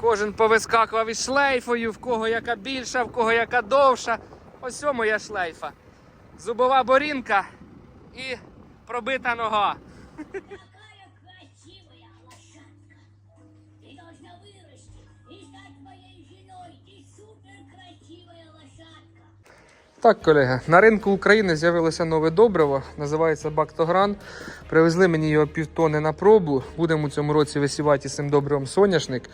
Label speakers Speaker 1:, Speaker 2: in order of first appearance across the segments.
Speaker 1: Кожен повискакував із шлейфою, в кого яка більша, в кого яка довша. Ось о моя шлейфа. Зубова борінка і пробита нога.
Speaker 2: Какая красивая лошадка! Ты должна вырасти и стать моей женой. Ты супер красивая лошадка.
Speaker 1: Так, колеги, на ринку України з'явилося нове добриво, називається Бактогран. Привезли мені його півтони на пробу. Будемо у цьому році висівати з цим добривом соняшник.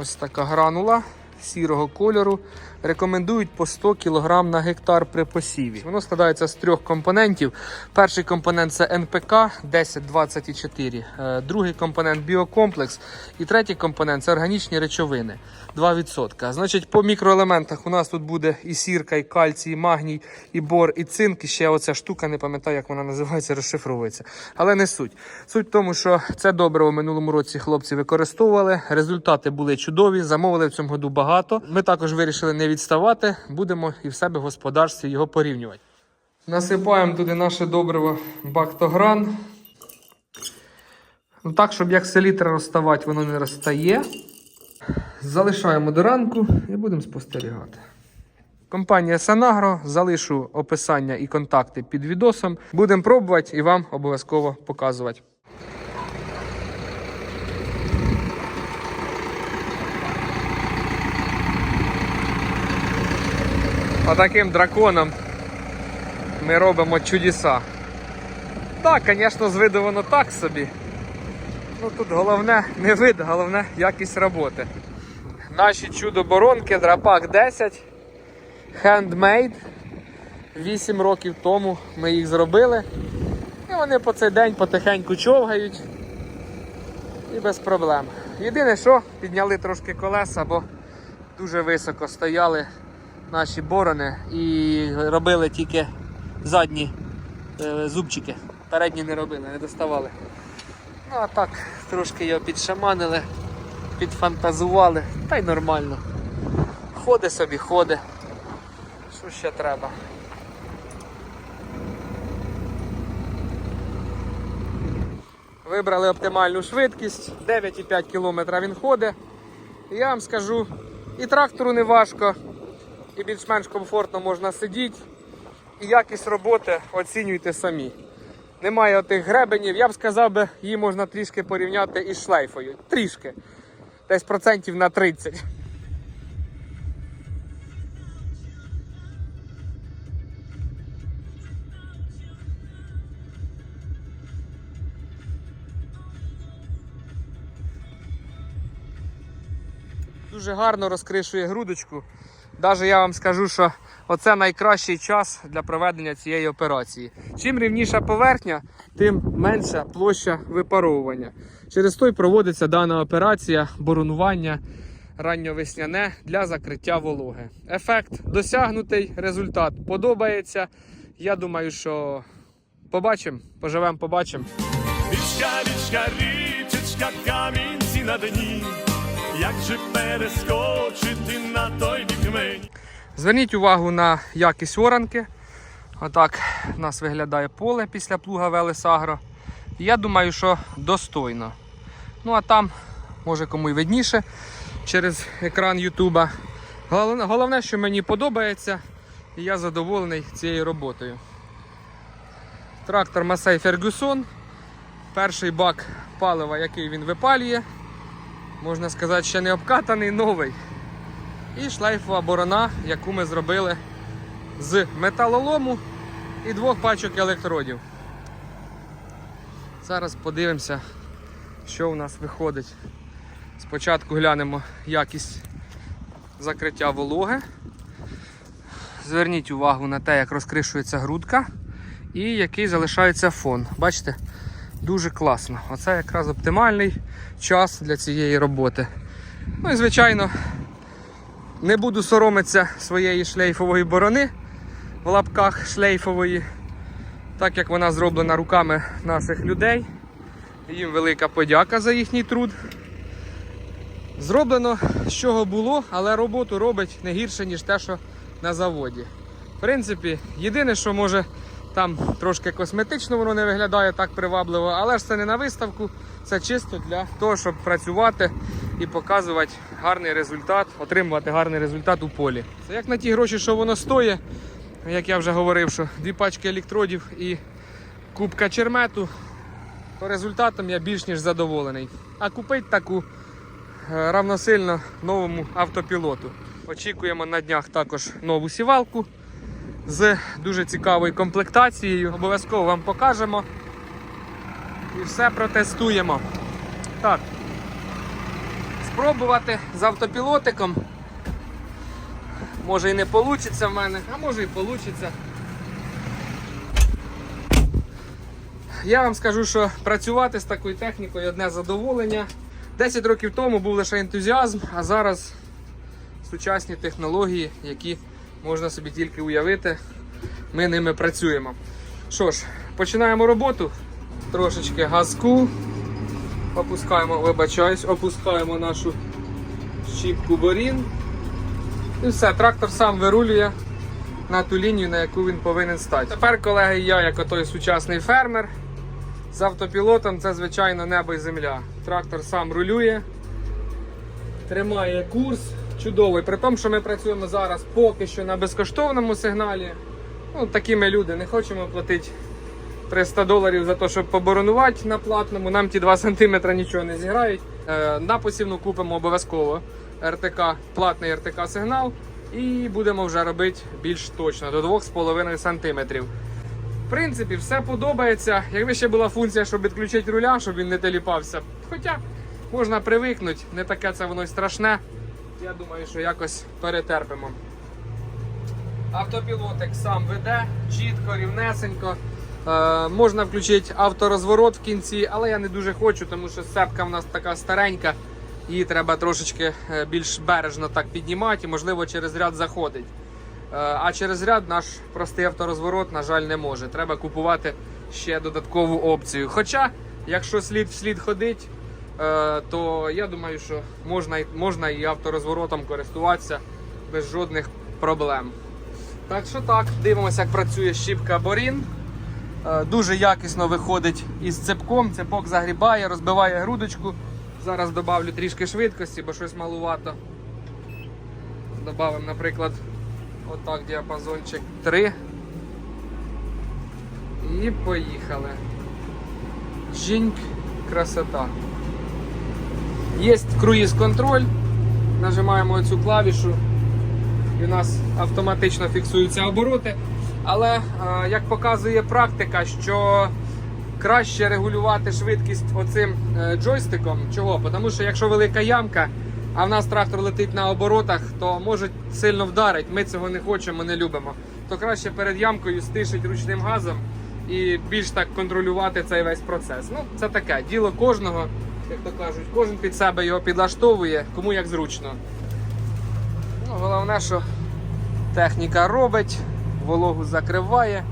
Speaker 1: Ось така гранула сірого кольору. Рекомендують по 100 кг на гектар при посіві. Воно складається з трьох компонентів. Перший компонент це НПК 10-24, е, другий компонент біокомплекс і третій компонент це органічні речовини 2%. Значить, по мікроелементах у нас тут буде і сірка, і кальцій, і магній, і бор, і цинк, і ще оця штука, не пам'ятаю, як вона називається, розшифровується. Але не суть. Суть в тому, що це добриво в минулому році хлопці використовували. Результати були чудові, замовили в цьому году багато. Ми також вирішили не відставати, будемо і в себе в господарстві його порівнювати. Насипаємо туди наше добриво бактогран. Ну так, щоб як селітра розставати, воно не розстає. Залишаємо до ранку і будемо спостерігати. Компанія Санагро, залишу описання і контакти під відосом. Будемо пробувати і вам обов'язково показувати. Отаким драконом ми робимо чудеса. Так, звісно, з виду воно так собі. Ну тут головне не вид, головне якість роботи. Наші чудо-боронки Драпак 10. Handmade. 8 років тому ми їх зробили. І вони по цей день потихеньку човгають. І без проблем. Єдине, що підняли трошки колеса, бо дуже високо стояли наші борони і робили тільки задні е, зубчики. Передні не робили, не доставали. Ну а так, трошки його підшаманили, підфантазували, та й нормально. Ходи собі, ходи. Що ще треба? Вибрали оптимальну швидкість, 9,5 км він ходить. Я вам скажу, і трактору не важко, і більш-менш комфортно можна сидіти. І якість роботи оцінюйте самі. Немає отих гребенів. Я б сказав, би, її можна трішки порівняти із шлейфою. Трішки. Десь процентів на 30. Дуже гарно розкришує грудочку. Навіть я вам скажу, що оце найкращий час для проведення цієї операції. Чим рівніша поверхня, тим менша площа випаровування. Через той проводиться дана операція боронування ранньовесняне для закриття вологи. Ефект досягнутий, результат подобається. Я думаю, що побачимо, поживемо, побачимо.
Speaker 3: Річка, річка, річечка, камінці на дні. Як же перескочити на той бік мені?
Speaker 1: Зверніть увагу на якість оранки. Отак у нас виглядає поле після плуга Велесагро. Я думаю, що достойно. Ну а там, може кому й видніше через екран Ютуба. Головне, що мені подобається, і я задоволений цією роботою. Трактор Масей Фергюсон. Перший бак палива, який він випалює. Можна сказати, ще не обкатаний, новий. І шлейфова борона, яку ми зробили з металолому і двох пачок електродів. Зараз подивимося, що у нас виходить. Спочатку глянемо якість закриття вологи. Зверніть увагу на те, як розкришується грудка і який залишається фон. Бачите? Дуже класно. Оце якраз оптимальний час для цієї роботи. Ну і звичайно, не буду соромитися своєї шлейфової борони в лапках шлейфової, так як вона зроблена руками наших людей. Їм велика подяка за їхній труд. Зроблено з чого було, але роботу робить не гірше, ніж те, що на заводі. В принципі, єдине, що може там трошки косметично воно не виглядає так привабливо, але ж це не на виставку, це чисто для того, щоб працювати і показувати гарний результат, отримувати гарний результат у полі. Це як на ті гроші, що воно стоїть, як я вже говорив, що дві пачки електродів і кубка чермету, то результатом я більш ніж задоволений. А купити таку е, равносильно новому автопілоту. Очікуємо на днях також нову сівалку з дуже цікавою комплектацією. Обов'язково вам покажемо і все протестуємо. Так. Спробувати з автопілотиком. Може і не вийде в мене, а може і вийде. Я вам скажу, що працювати з такою технікою одне задоволення. 10 років тому був лише ентузіазм, а зараз сучасні технології, які можна собі тільки уявити, ми ними працюємо. Що ж, починаємо роботу. Трошечки газку. Опускаємо, вибачаюсь, опускаємо нашу щіпку борін. І все, трактор сам вирулює на ту лінію, на яку він повинен стати. Тепер, колеги, я, як отой сучасний фермер, з автопілотом це, звичайно, небо і земля. Трактор сам рулює, тримає курс чудовий. При тому, що ми працюємо зараз поки що на безкоштовному сигналі. Ну, такі ми люди, не хочемо платити 300 доларів за те, щоб поборонувати на платному. Нам ті 2 см нічого не зіграють. Е, на посівну купимо обов'язково РТК, платний РТК сигнал. І будемо вже робити більш точно до 2,5 см. В принципі, все подобається. Якби ще була функція, щоб відключити руля, щоб він не теліпався. Хоча можна привикнути, не таке це воно й страшне. Я думаю, що якось перетерпимо. Автопілотик сам веде, чітко, рівнесенько. Е, можна включити авторозворот в кінці, але я не дуже хочу, тому що сцепка в нас така старенька. Її треба трошечки е, більш бережно так піднімати і, можливо, через ряд заходить. Е, А через ряд наш простий авторозворот, на жаль, не може. Треба купувати ще додаткову опцію. Хоча, якщо слід в слід ходить, то я думаю, що можна, можна і авторозворотом користуватися без жодних проблем. Так що так, дивимося, як працює щіпка Борін. Е, Дуже якісно виходить із цепком. Цепок загрібає, розбиває грудочку. Зараз додавлю трішки швидкості, бо щось малувато. Добавимо, наприклад, отак діапазончик 3. І поїхали. Жіньк, красота. Є круїз контроль. Нажимаємо цю клавішу і у нас автоматично фіксуються обороти. Але е, як показує практика, що краще регулювати швидкість оцим е, джойстиком. Чого? Тому що якщо велика ямка, а в нас трактор летить на оборотах, то може сильно вдарити. Ми цього не хочемо, не любимо. То краще перед ямкою стишить ручним газом і більш так контролювати цей весь процес. Ну, це таке діло кожного, як то кажуть, кожен під себе його підлаштовує, кому як зручно. Ну, головне, що техніка робить, вологу закриває.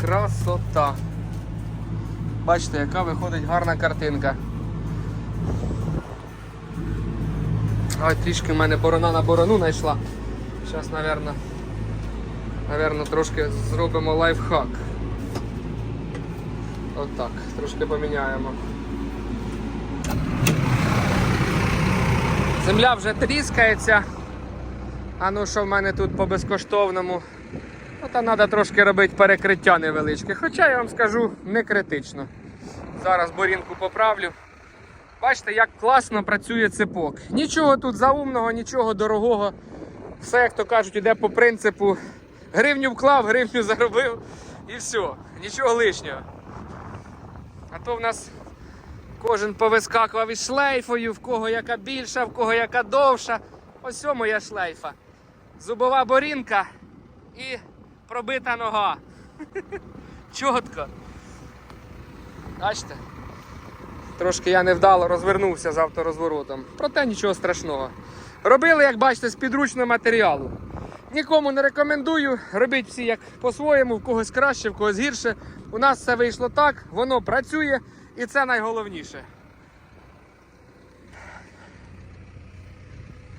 Speaker 1: Красота. Бачите, яка виходить гарна картинка. Ой, трішки в мене борона на борону знайшла. Зараз, напевно, напевно, трошки зробимо лайфхак. Отак, трошки поміняємо. Земля вже тріскається. А ну що в мене тут по безкоштовному? Ну, та треба трошки робити перекриття невеличке. Хоча я вам скажу, не критично. Зараз борінку поправлю. Бачите, як класно працює цепок. Нічого тут заумного, нічого дорогого. Все, як то кажуть, іде по принципу гривню вклав, гривню заробив і все. Нічого лишнього. А то в нас кожен повискакував із шлейфою, в кого яка більша, в кого яка довша. Ось моя шлейфа. Зубова борінка і пробита нога. Чітко. Бачите? Трошки я невдало розвернувся з авторозворотом. Проте нічого страшного. Робили, як бачите, з підручного матеріалу. Нікому не рекомендую. Робіть всі як по-своєму, в когось краще, в когось гірше. У нас все вийшло так, воно працює і це найголовніше.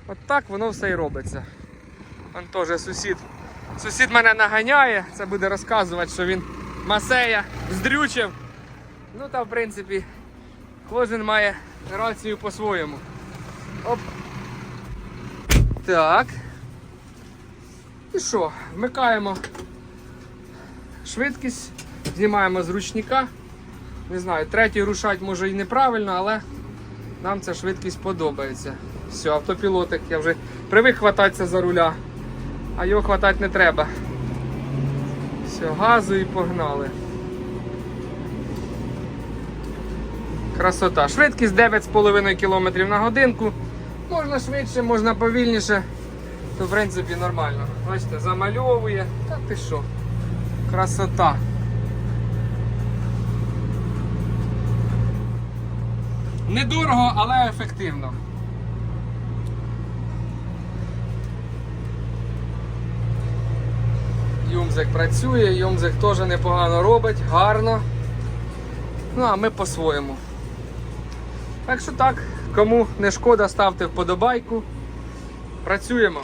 Speaker 1: От так воно все і робиться. Вон теж сусід. Сусід мене наганяє, це буде розказувати, що він масея здрючив. Ну та в принципі кожен має рацію по-своєму. Оп. Так. І що? Вмикаємо швидкість, знімаємо з ручника. Не знаю, третій рушать може і неправильно, але нам ця швидкість подобається. Все, автопілотик, я вже привик хвататися за руля, а його хватати не треба. Все, газу і погнали. Красота. Швидкість 9,5 км на годинку. Можна швидше, можна повільніше. То в принципі нормально. Бачите, замальовує. Та ти що? Красота. Недорого, але ефективно. Юмзик працює, Юмзик теж непогано робить, гарно. Ну, а ми по-своєму. Так що так, кому не шкода, ставте вподобайку. Працюємо.